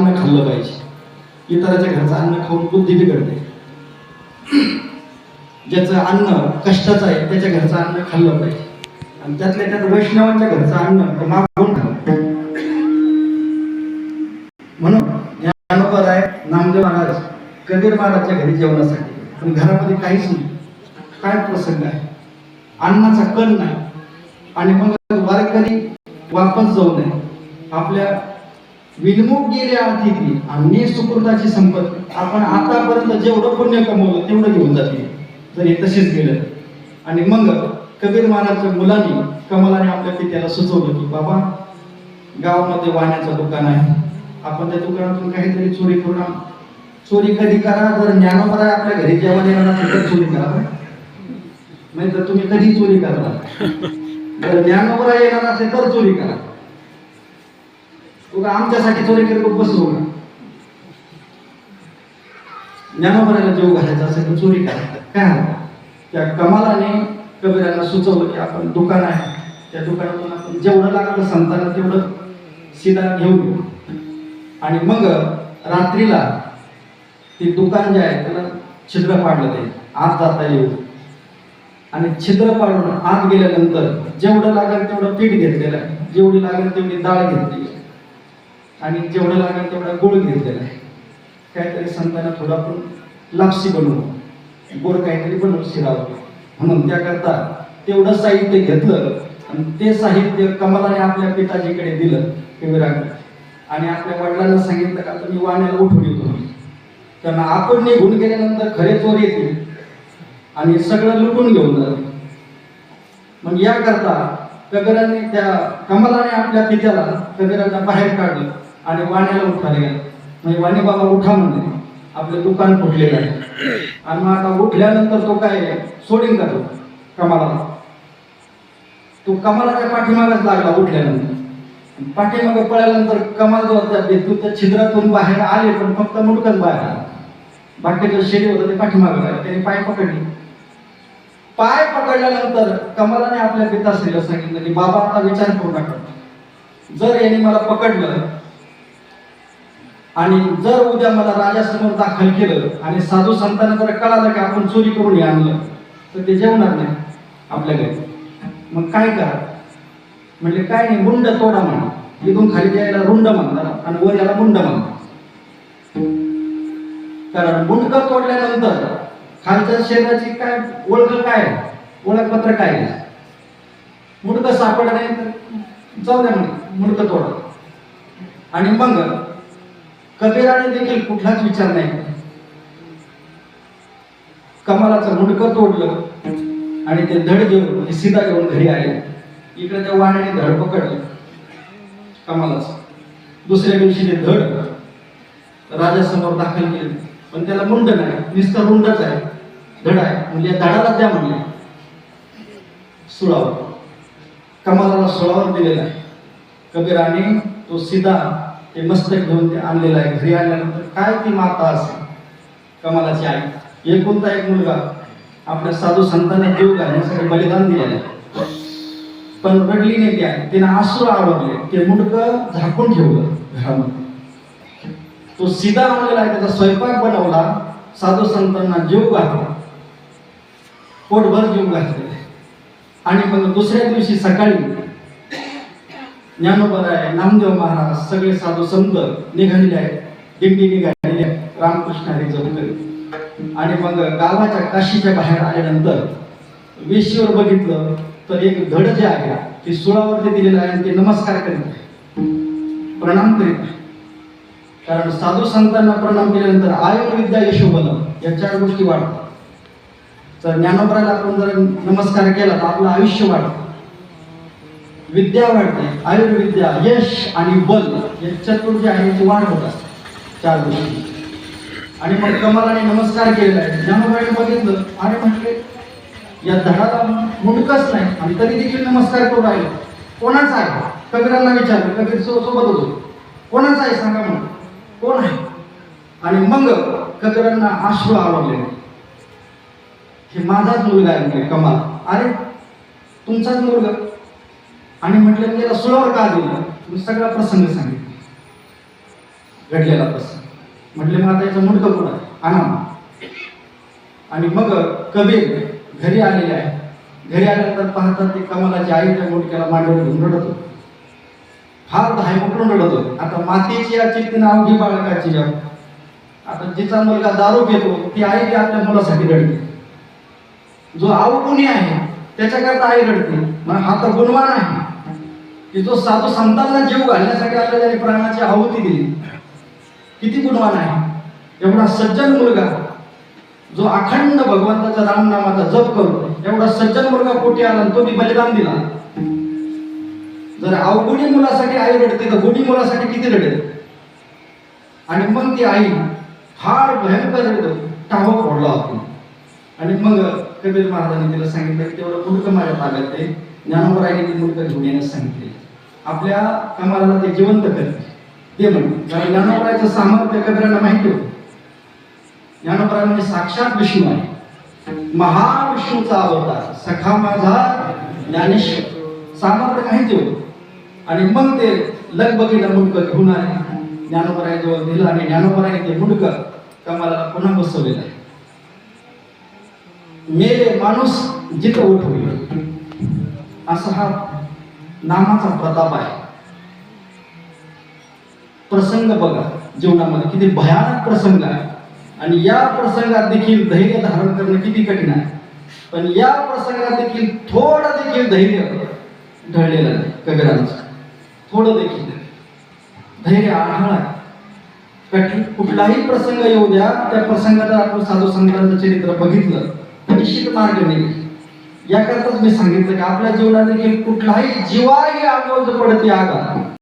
अन्न खाल्लं पाहिजे. इतराच्या घरचं अन्न खाऊन बुद्धी बिघडते. ज्याचं अन्न कष्टाचं आहे त्याच्या घरचं अन्न खाल्लं पाहिजे. आणि त्यातल्या त्यात वैष्णवांच्या घरचं अन्न मागून खाल्लं म्हणून ज्ञानोबा आहे नामदेव महाराज कबीर महाराजच्या घरी जेवणासाठी. पण घरामध्ये काहीच नाही. काय प्रसंग आहे? अन्नाचा कण नाही. आणि मग वारकरी वापस जाऊ नये. आपल्या विनमुख गेल्या अतिथी आणि सुकृताची संपत्ती आपण आतापर्यंत जेवढं पुण्य कमवलं तेवढं घेऊन जाते. जर हे तसेच गेलं. आणि मग कबीर महाराजच्या मुलांनी कमलाने आपल्या पित्याला सुचवलं की बाबा गावामध्ये वाण्याचं दुकान आहे. आपण त्या दुकानातून काहीतरी चोरी करून चोरी कधी करा जर ज्ञानोबा आपल्या घरी जेवण येणार असेल तर चोरी करा नाही तर तुम्ही कधी चोरी करा जर ज्ञानोबा येणार असेल तर चोरी करा. तुला आमच्यासाठी चोरी करत बसू नका. ज्ञानोबराला जीव घालायचा असेल तर चोरी करा. काय त्या कमालाने कबीरांना सुचवलं की आपण दुकान आहे. त्या दुकानातून आपण जेवढं लागलं संतांना तेवढं सीधा घेऊन आणि मग रात्रीला ते दुकान जे आहे त्याला छिद्र पाडलं ते. आत जाता येऊ. आणि छिद्र पाडून आत गेल्यानंतर जेवढं लागेल तेवढं पीठ घेतलेलं आहे. जेवढी लागेल तेवढी डाळ घेतलेली आहे. आणि जेवढं लागेल तेवढा गोळ घेतलेला आहे काहीतरी संतांना थोडं आपण लापसी बनवू. गोड काहीतरी बनवून शिरावं. म्हणून त्याकरता तेवढं साहित्य घेतलं आणि ते साहित्य कमलाने आपल्या पिताजीकडे दिलं कविराकडे आणि आपल्या वडिलांना सांगितलं का तुम्ही वाण्याला उठून येतो त्यांना आपण निघून गेल्यानंतर खरे चोर येतील. आणि सगळं लुटून घेऊन जातील. मग याकरता कबीराने त्या कमलाने आपल्या पित्याला कबीरांना बाहेर काढलं. आणि वाण्याला उठाले गेलं म्हणजे वाणी बाबा उठा म्हणले आपलं दुकान फुटलेलं आहे. आणि मग आता उठल्यानंतर तो काय सोडिंग करतो. कमालाला. तो कमालाच्या पाठीमागच लागला उठल्यानंतर. पाठीमागे पळाल्यानंतर कमाल जो होता त्या छिद्रातून बाहेर आले पण फक्त मुडकच बाहेर आला. बाकीचं शेडी होतं ते पाठीमागे राहिलं. त्याने पाय पकडले. पाय पकडल्यानंतर कमलाने आपल्या पिताश्रीला सांगितलं की बाबा आता विचार करू. नका जर याने मला पकडलं आणि जर उद्या मला राजासमोर दाखल केलं आणि साधू संतांना जर कळालं की आपण चोरी करून हे आणलं तर ते जेवणार नाही आपल्या घरी. मग काय करा? म्हणजे काय नाही मुंड तोडा म्हणा. इथून खाली जायला रुंड म्हणतात आणि वर याला मुंड म्हणतात कारण मुंडक तोडल्यानंतर खालच्या शरीराची काय ओळख काय? आहे? ओळखपत्र काय? आहे? मुंडक सापडलं नाही तर जाऊ द्या म्हणजे मुंडक तोडा. आणि मग कबीराने देखील कुठलाच विचार नाही कमलाचं मुंडकं तोडलं आणि ते धड घेऊन ते सीधा घेऊन घरी आले. इकडे त्या वाहनाने धड पकडलं. कमलाचं. दुसऱ्या दिवशी ते धड राजासमोर दाखल केलं. पण त्याला मुंड नाही. नुसतं रुंडच आहे. धड आहे. म्हणजे धडाला द्या म्हणले सुळावर. कमलाला सुळावर दिलेला आहे. कबीराने तो सीधा ते मस्तक घेऊन ते आणलेलं आहे. घरी आल्यानंतर काय ती माता असेल? कमालाची आई. एकुलता एक मुलगा? आपल्या साधू संतांना जीव घालण्यासाठी बलिदान दिलेलं आहे. पण रडली नाही त्या तिने आसूर आवडले ते मुंडक झाकून ठेवलं घरामध्ये. तो सीधा आणलेला आहे. त्याचा स्वयंपाक बनवला. साधू संतांना जीव घातला. पोटभर जीव घातले. आणि मग दुसऱ्या दिवशी सकाळी ज्ञानोबर आहे नामदेव महाराज सगळे साधू संत निघालेले आहेत. दिंडी निघालेली आहे. रामकृष्ण हरी जमकरी आणि मग गावाच्या काशीच्या बाहेर आल्यानंतर वेशीवर बघितलं तर एक धड जे आहे ते सुळावरती दिलेलं आहे आणि ते नमस्कार करीत आहे. प्रणाम करीत आहे. कारण साधू संतांना प्रणाम केल्यानंतर आयुर्विद्या यशोबल या चार गोष्टी वाढतात. तर ज्ञानोबराला आपण जर नमस्कार केला तर आपलं आयुष्य वाढतं. विद्या वाढते आयुर्विद्या यश आणि बल या चतुर्जी आहे ती वाढ होत असते चार गोष्टी. आणि मग कमलाने नमस्कार केलेला आहे. ज्ञानोबाईने बघितलं आणि म्हटले या धडाला मुंडकच नाही आणि तरी देखील नमस्कार करू राहिले. कोणाचा आहे? कबीरांना विचारलं. कबीर सो- सोबत होतो. कोणाचा आहे? सांगा म्हणून. कोण आहे? आणि मग कबीरांना आश्रू आवडले. हे माझाच मुलगा आहे म्हणे कमाल. अरे तुमचाच मुलगा? आणि म्हटलं मी याला सुळावर का दिलं तुम्ही सगळा प्रसंग सांगितला. घडलेला प्रसंग. म्हटले मग आता याचं मुंडकं आणा मग. आणि मग कबीर घरी आलेले आहे. घरी आल्यानंतर पाहतात ते कमलाची आई त्या मुडक्याला मांडवर घेऊन रडत होती. फार धाय उकळून रडत होते. आता मातेची या चित्तीनं अवघी बाळकाची या आता जिचा मुलगा दारू घेतो ती आई ती आपल्या मुलासाठी रडते. जो अवगुणी आहे त्याच्याकरता आई रडते. मग हा तर गुणवान आहे. की जो साधू संतांना जीव घालण्यासाठी आपल्या त्याने प्राणाची आहुती दिली. किती गुणवान आहे. एवढा सज्जन मुलगा जो अखंड भगवंताचा रामनामाचा जप करू एवढा सज्जन मुलगा पोटी आला तो मी बलिदान दिला. जर अवगुणी मुलासाठी आई रडते तर गुणी मुलासाठी किती रडेल? आणि मग ती आई फार भयंकर टाहो फोडला होती. आणि मग कबीर महाराजांनी तिला सांगितलं की तेवढं मुलगा माझ्या ताब्यात आहे. आईने ती मुलगा घेऊन येण्यास सांगितले आपल्या कमालाला ते जिवंत करते ते म्हणते कारण ज्ञानोबरायचं सामर्थ्य कबीराला माहिती होत. ज्ञानोबराय म्हणजे साक्षात विष्णू आहे. महाविष्णूचा अवतार. सखा माझा ज्ञानेश्वर. सामर्थ्य माहिती होत. आणि मग ते लगबगीनं मुंडकं घेऊन आले. ज्ञानोपराय जवळ दिलं आणि ज्ञानोबराय ते मुंडकं कमालाला पुन्हा बसवलेलं आहे. मेले माणूस जिथं उठ असा हा नामाचा प्रताप आहे. प्रसंग बघा जीवनामध्ये किती भयानक प्रसंग आहे. आणि या प्रसंगात देखील धैर्य धारण करणं किती कठीण आहे. पण या प्रसंगात देखील थोडं देखील धैर्य ढळलेलं आहे कबीरांचं. थोडं देखील. धैर्य आढळ आहे. कठीण कुठलाही प्रसंग येऊ द्या त्या प्रसंगात आपण साधू संतांचं चरित्र बघितलं निश्चित मार्ग नाही याकरताच मी सांगितलं की आपल्या जीवनात देखील कुठलाही जीवाही आगोज पडते आगा